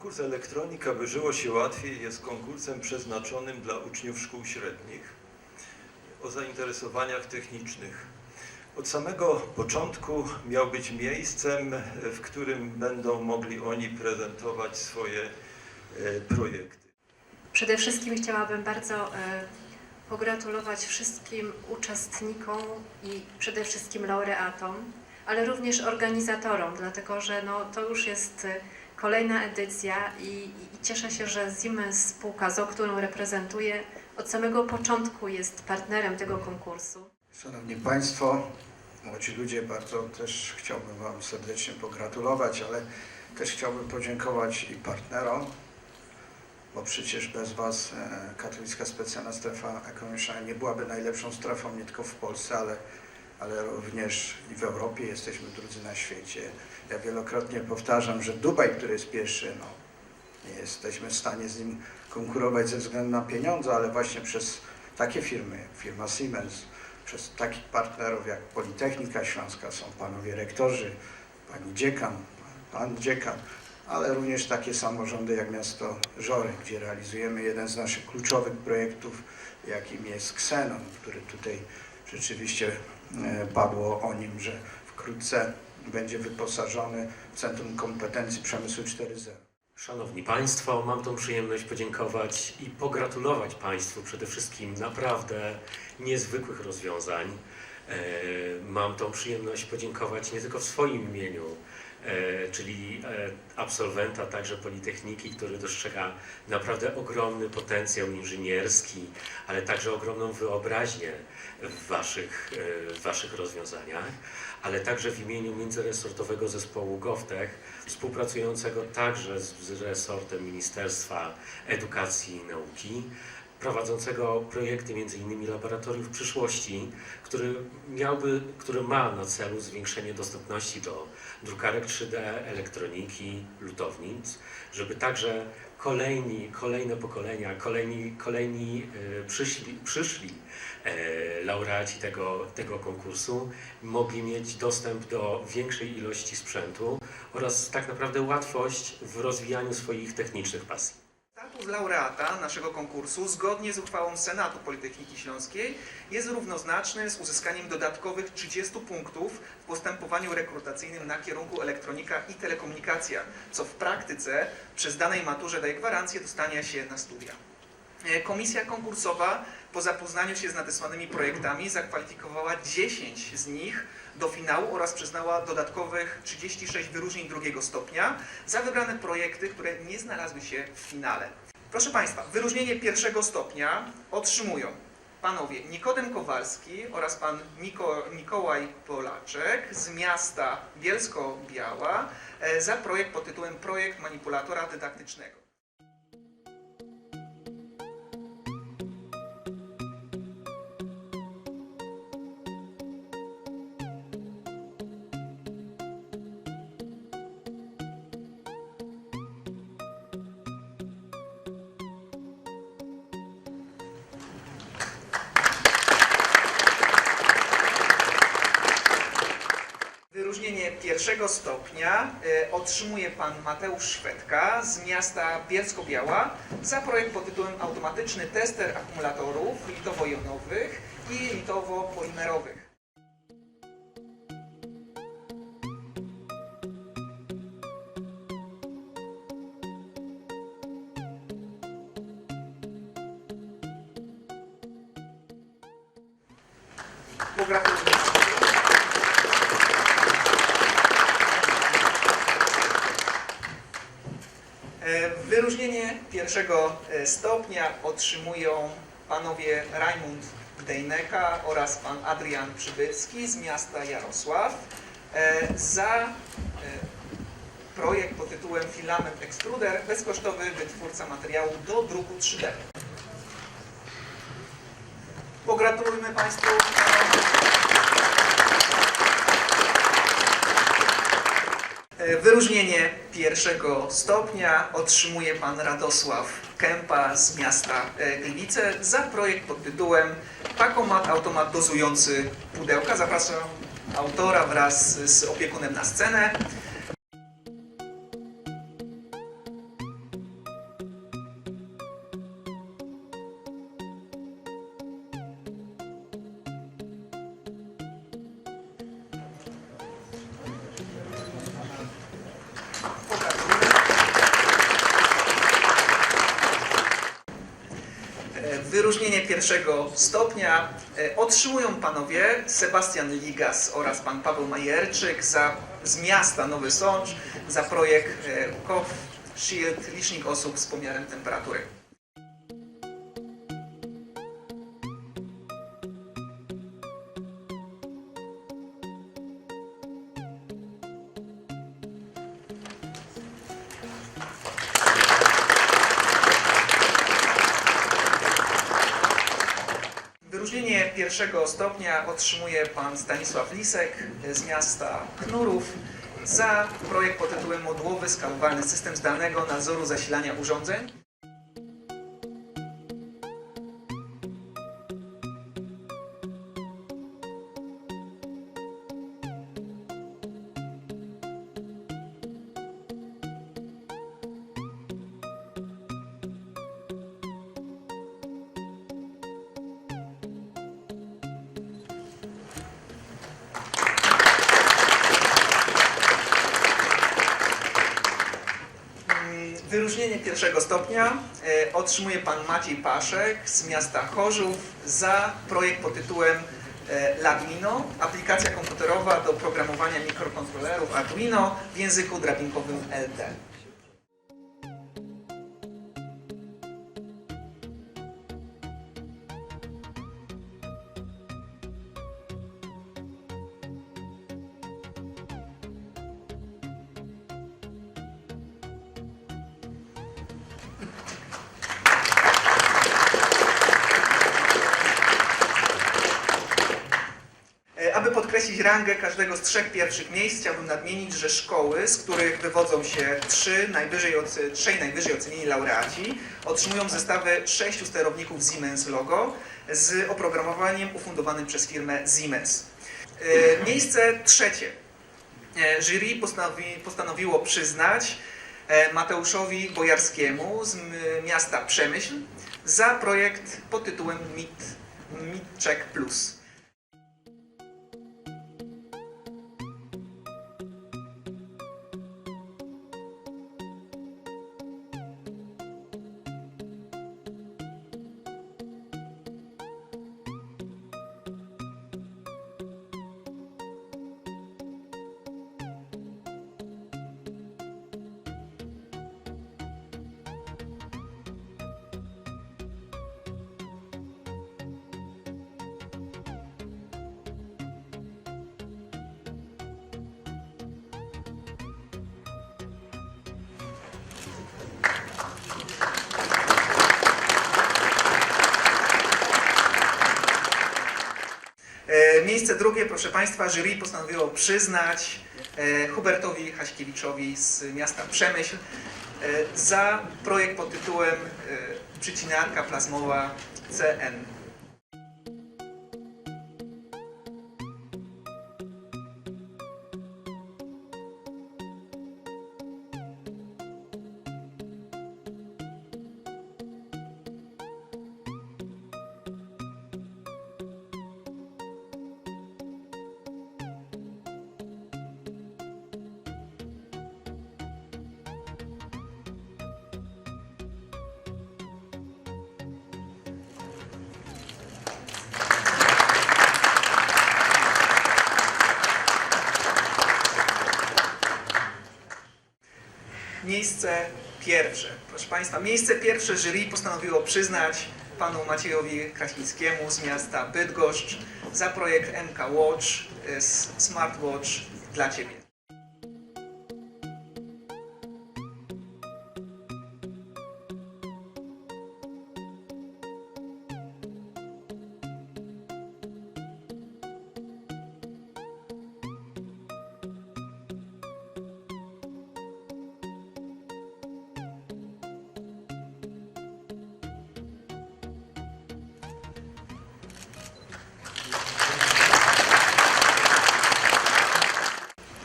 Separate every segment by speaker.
Speaker 1: Konkurs Elektronika by żyło się łatwiej jest konkursem przeznaczonym dla uczniów szkół średnich o zainteresowaniach technicznych. Od samego początku miał być miejscem, w którym będą mogli oni prezentować swoje e, projekty.
Speaker 2: Przede wszystkim chciałabym bardzo e, pogratulować wszystkim uczestnikom i przede wszystkim laureatom, ale również organizatorom, dlatego że no, to już jest e, kolejna edycja i, i cieszę się, że Siemens spółka ZO, którą reprezentuję, od samego początku jest partnerem tego konkursu.
Speaker 3: Szanowni Państwo, młodzi ludzie, bardzo też chciałbym Wam serdecznie pogratulować, ale też chciałbym podziękować i partnerom, bo przecież bez Was e, Katolicka Specjalna Strefa Ekonomiczna nie byłaby najlepszą strefą nie tylko w Polsce, ale, ale również i w Europie, jesteśmy drudzy na świecie. Ja wielokrotnie powtarzam, że Dubaj, który jest pierwszy, no, nie jesteśmy w stanie z nim konkurować ze względu na pieniądze, ale właśnie przez takie firmy, firma Siemens, przez takich partnerów jak Politechnika Śląska, są panowie rektorzy, pani dziekan, pan dziekan, ale również takie samorządy jak miasto Żory, gdzie realizujemy jeden z naszych kluczowych projektów, jakim jest Xenon, który tutaj rzeczywiście padło o nim, że wkrótce będzie wyposażony w Centrum Kompetencji Przemysłu 4.0.
Speaker 4: Szanowni Państwo, mam tą przyjemność podziękować i pogratulować Państwu przede wszystkim naprawdę niezwykłych rozwiązań. E, Mam tą przyjemność podziękować nie tylko w swoim imieniu, e, czyli e, absolwenta także Politechniki, który dostrzega naprawdę ogromny potencjał inżynierski, ale także ogromną wyobraźnię w Waszych, e, w waszych rozwiązaniach, ale także w imieniu międzyresortowego zespołu GovTech, współpracującego także z resortem Ministerstwa Edukacji i Nauki, prowadzącego projekty m.in. Laboratoriów Przyszłości, który, miałby, który ma na celu zwiększenie dostępności do drukarek 3D, elektroniki, lutownic, żeby także kolejni, kolejne pokolenia, kolejni, kolejni e, przyszli, przyszli e, laureaci tego, tego konkursu mogli mieć dostęp do większej ilości sprzętu oraz tak naprawdę łatwość w rozwijaniu swoich technicznych pasji.
Speaker 5: Laureata naszego konkursu, zgodnie z uchwałą Senatu Politechniki Śląskiej, jest równoznaczny z uzyskaniem dodatkowych 30 punktów w postępowaniu rekrutacyjnym na kierunku elektronika i telekomunikacja, co w praktyce przez danej maturze daje gwarancję dostania się na studia. E, Komisja konkursowa po zapoznaniu się z nadesłanymi projektami zakwalifikowała 10 z nich do finału oraz przyznała dodatkowych 36 wyróżnień drugiego stopnia za wybrane projekty, które nie znalazły się w finale. Proszę Państwa, wyróżnienie pierwszego stopnia otrzymują panowie Nikodem Kowalski oraz pan Miko, Mikołaj Polaczek z miasta Bielsko-Biała e, za projekt pod tytułem Projekt manipulatora dydaktycznego. Pierwszego stopnia e, otrzymuje pan Mateusz Szwedka z miasta Bielsko-Biała za projekt pod tytułem Automatyczny tester akumulatorów litowo-jonowych i litowo-polimerowych. Pogratuluję. Wyróżnienie pierwszego e, stopnia otrzymują panowie Rajmund Dejneka oraz pan Adrian Przybylski z miasta Jarosław e, za e, projekt pod tytułem Filament Extruder, bezkosztowy wytwórca materiału do druku 3D. Pogratulujmy Państwu. Wyróżnienie pierwszego stopnia otrzymuje pan Radosław Kępa z miasta e, Gliwice za projekt pod tytułem Pakomat automat dozujący pudełka. Zapraszam autora wraz z opiekunem na scenę. Pierwszego stopnia e, otrzymują panowie Sebastian Ligas oraz pan Paweł Majerczyk za, z miasta Nowy Sącz za projekt e, COF Shield licznik osób z pomiarem temperatury. Wyróżnienie pierwszego stopnia otrzymuje pan Stanisław Lisek z miasta Knurów za projekt pod tytułem Modułowy skalowalny system zdalnego nadzoru zasilania urządzeń. Pierwszego stopnia e, otrzymuje pan Maciej Paszek z miasta Chorzów za projekt pod tytułem e, Lagmino, aplikacja komputerowa do programowania mikrokontrolerów Arduino w języku drabinkowym LT. Aby podkreślić rangę każdego z trzech pierwszych miejsc, chciałbym nadmienić, że szkoły, z których wywodzą się trzy najwyżej, oce- trzej najwyżej ocenieni laureaci, otrzymują zestawy sześciu sterowników Siemens Logo z oprogramowaniem ufundowanym przez firmę Siemens. E, Miejsce trzecie. E, Jury postanowi, postanowiło przyznać e, Mateuszowi Bojarskiemu z miasta Przemyśl za projekt pod tytułem MIT, MIT Check Plus. Miejsce drugie, proszę Państwa, jury postanowiło przyznać e, Hubertowi Haśkiewiczowi z miasta Przemyśl e, za projekt pod tytułem e, Przycinarka plazmowa CN. Miejsce pierwsze. Proszę Państwa, miejsce pierwsze jury postanowiło przyznać panu Maciejowi Kraśnickiemu z miasta Bydgoszcz za projekt MK Watch, y, Smartwatch dla Ciebie.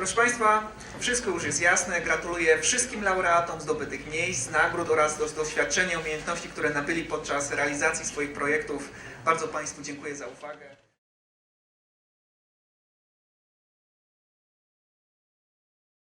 Speaker 5: Proszę Państwa, wszystko już jest jasne. Gratuluję wszystkim laureatom zdobytych miejsc, nagród oraz do doświadczenia, umiejętności, które nabyli podczas realizacji swoich projektów. Bardzo Państwu dziękuję za uwagę.